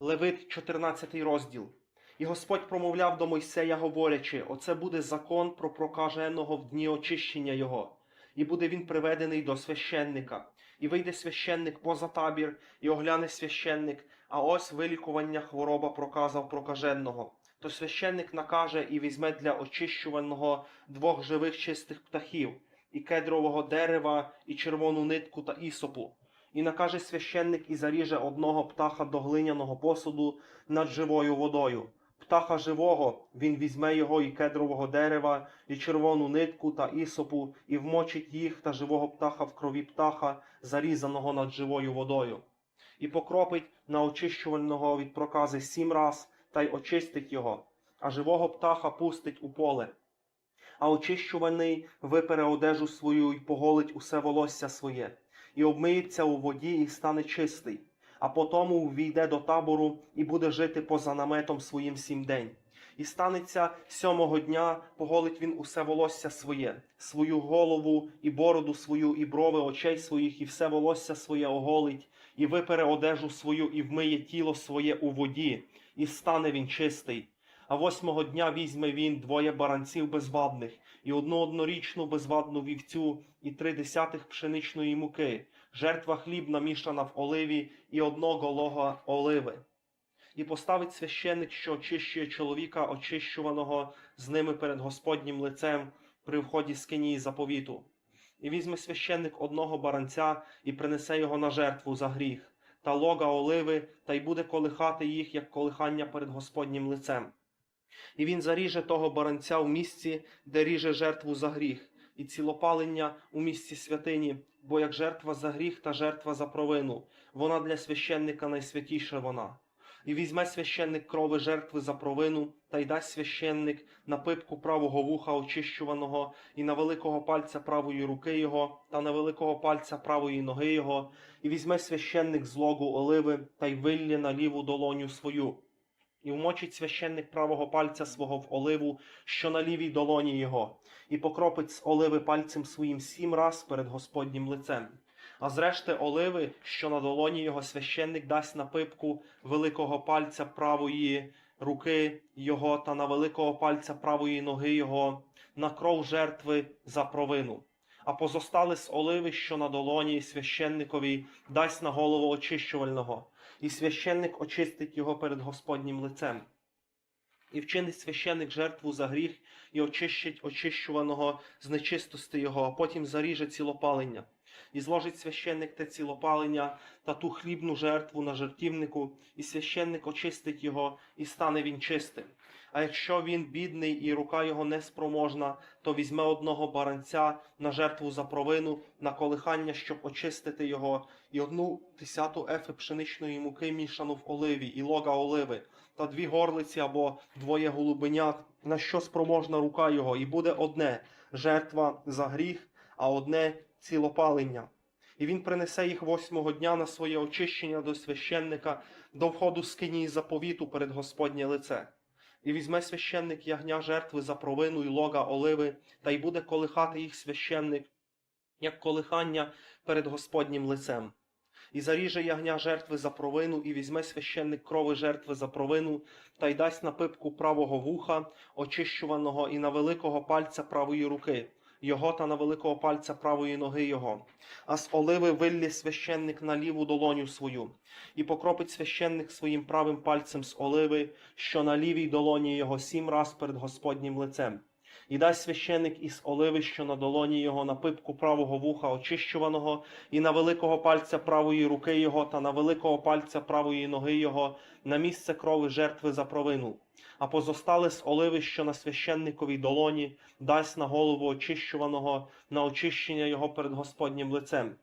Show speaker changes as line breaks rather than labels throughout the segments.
Левит, 14 розділ. І Господь промовляв до Мойсея, говорячи: Оце буде закон про прокаженого в дні очищення його, і буде він приведений до священника. І вийде священник поза табір, і огляне священник, а ось вилікування хвороба проказав прокаженого. То священник накаже і візьме для очищуваного двох живих чистих птахів, і кедрового дерева, і червону нитку та ісопу. І накаже священник і заріже одного птаха до глиняного посуду над живою водою. Птаха живого він візьме його і кедрового дерева, і червону нитку та ісопу, і вмочить їх та живого птаха в крові птаха, зарізаного над живою водою, і покропить на очищувального від прокази сім раз, та й очистить його, а живого птаха пустить у поле. А очищуваний випере одежу свою і поголить усе волосся своє, і обмиється у воді, і стане чистий а потому ввійде до табору і буде жити поза наметом своїм сім день. І станеться сьомого дня, поголить він усе волосся своє, свою голову і бороду свою, і брови очей своїх, і все волосся своє оголить, і випере одежу свою, і вмиє тіло своє у воді, і стане він чистий. А восьмого дня візьме він двоє баранців безвадних, і одну однорічну безвадну вівцю, і три десятих пшеничної муки, жертва хліб намішана в оливі, і одного лога оливи. І поставить священник, що очищує чоловіка, очищуваного з ними перед Господнім лицем при вході з кинії заповіту. І візьме священник одного баранця і принесе його на жертву за гріх, та лога оливи, та й буде колихати їх, як колихання перед Господнім лицем. І він заріже того баранця в місці, де ріже жертву за гріх, і цілопалення у місці святині, бо як жертва за гріх та жертва за провину, вона для священника найсвятіша вона. І візьме священник крови жертви за провину, та й дасть священник на пипку правого вуха очищуваного, і на великого пальця правої руки його, та на великого пальця правої ноги його, і візьме священник з логу оливи, та й виллє на ліву долоню свою. І вмочить священник правого пальця свого в оливу, що на лівій долоні його, і покропить з оливи пальцем своїм сім раз перед Господнім лицем. А зрешти оливи, що на долоні його священник дасть на пипку великого пальця правої руки його та на великого пальця правої ноги його, на кров жертви за провину. А позостали з оливи, що на долоні священникові, дасть на голову очищувального, і священник очистить його перед Господнім лицем. І вчинить священник жертву за гріх і очищить очищуваного з нечистости його, а потім заріже цілопалення. І зложить священник те цілопалення та ту хлібну жертву на жертівнику, і священник очистить його, і стане він чистим. А якщо він бідний і рука його неспроможна, то візьме одного баранця на жертву за провину, на колихання, щоб очистити його, і одну десяту ефи пшеничної муки мішану в оливі, і лога оливи, та дві горлиці або двоє голубенят, на що спроможна рука його, і буде одне жертва за гріх, а одне цілопалення. І він принесе їх восьмого дня на своє очищення до священника, до входу з кинії заповіту перед Господнє лице. І візьме священник ягня жертви за провину і лога оливи, та й буде колихати їх священник, як колихання перед Господнім лицем. І заріже ягня жертви за провину, і візьме священник крови жертви за провину, та й дасть на пипку правого вуха, очищуваного, і на великого пальця правої руки, його та на великого пальця правої ноги його. А з оливи вилє священник на ліву долоню свою, і покропить священник своїм правим пальцем з оливи, що на лівій долоні його сім раз перед Господнім лицем. І дасть священик із оливи, що на долоні його на пипку правого вуха очищуваного, і на великого пальця правої руки його, та на великого пальця правої ноги його, на місце крови жертви за провину. А позостали з оливи, що на священниковій долоні, дасть на голову очищуваного, на очищення його перед Господнім лицем.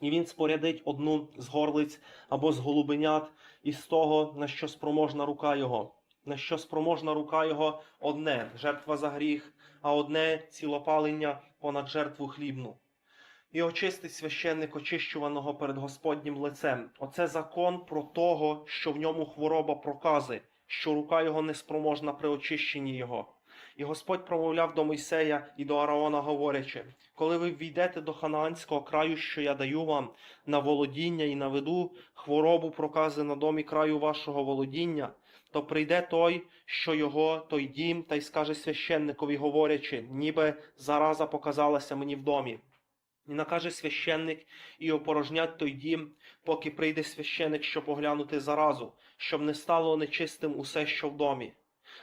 І він спорядить одну з горлиць або з голубенят із того, на що спроможна рука його. На що спроможна рука його одне жертва за гріх, а одне цілопалення понад жертву хлібну. І очистить священник очищуваного перед Господнім лицем. Оце закон про того, що в ньому хвороба прокази, що рука його неспроможна при очищенні його. І Господь промовляв до Мойсея і до Аарона, говорячи: коли ви війдете до ханаанського краю, що я даю вам на володіння і наведу хворобу прокази на домі краю вашого володіння, то прийде той, що його, той дім, та й скаже священникові, говорячи, ніби зараза показалася мені в домі. І накаже священник і опорожнять той дім, поки прийде священик, щоб оглянути заразу, щоб не стало нечистим усе, що в домі.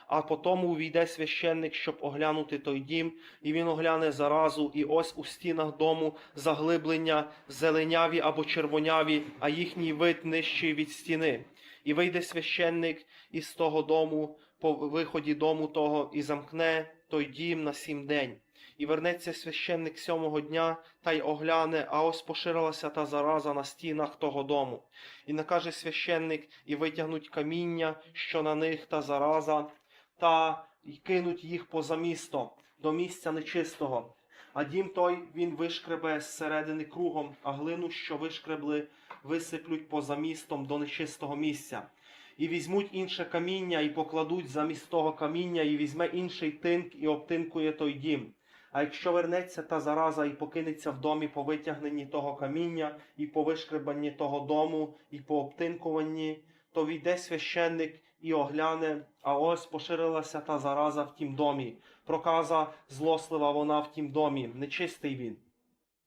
А потому увійде священник, щоб оглянути той дім, і він огляне заразу, і ось у стінах дому заглиблення зеленяві або червоняві, а їхній вид нижчий від стіни. І вийде священник із того дому, по виході дому того, і замкне той дім на сім день. І вернеться священник сьомого дня та й огляне, а ось поширилася та зараза на стінах того дому. І накаже священник, і витягнуть каміння, що на них та зараза, та й кинуть їх поза місто, до місця нечистого. А дім той він вишкребе зсередини кругом, а глину, що вишкребли, висиплють поза містом до нечистого місця. І візьмуть інше каміння, і покладуть замість того каміння, і візьме інший тинк, і обтинкує той дім. А якщо вернеться та зараза і покинеться в домі по витягненні того каміння, і по вишкребанні того дому, і по обтинкуванні, то війде священник і огляне, а ось поширилася та зараза в тім домі. Проказа злослива вона в тім домі, нечистий він.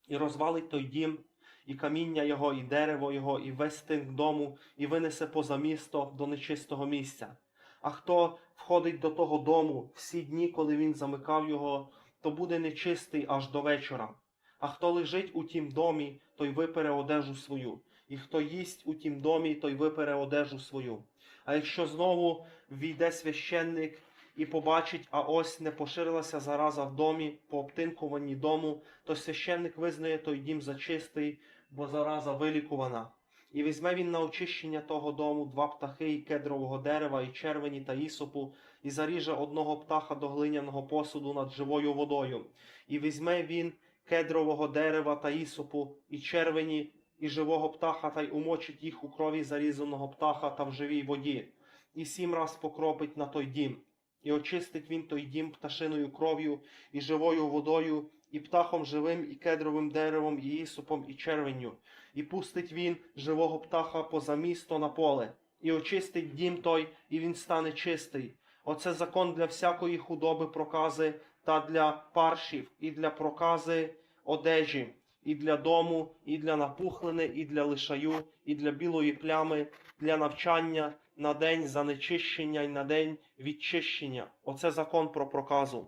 І розвалить той дім, і каміння його, і дерево його, і весь тинк дому, і винесе поза місто до нечистого місця. А хто входить до того дому всі дні, коли він замикав його, то буде нечистий аж до вечора. А хто лежить у тім домі, той випере одежу свою, і хто їсть у тім домі, той випере одежу свою. А якщо знову війде священник і побачить, а ось не поширилася зараза в домі по обтинкуванні дому, то священник визнає той дім за чистий, бо зараза вилікувана. І візьме він на очищення того дому два птахи і кедрового дерева, і червені та ісопу, і заріже одного птаха до глиняного посуду над живою водою. І візьме він кедрового дерева та ісопу, і червені, і живого птаха, та й умочить їх у крові зарізаного птаха та в живій воді, і сім раз покропить на той дім. І очистить він той дім пташиною кров'ю і живою водою, і птахом живим, і кедровим деревом, і ісопом, і червенню, і пустить він живого птаха поза місто на поле, і очистить дім той, і він стане чистий. Оце закон для всякої худоби прокази та для паршів, і для прокази одежі, і для дому, і для напухлини, і для лишаю, і для білої плями, для навчання, на день занечищення і на день відчищення. Оце закон про проказу.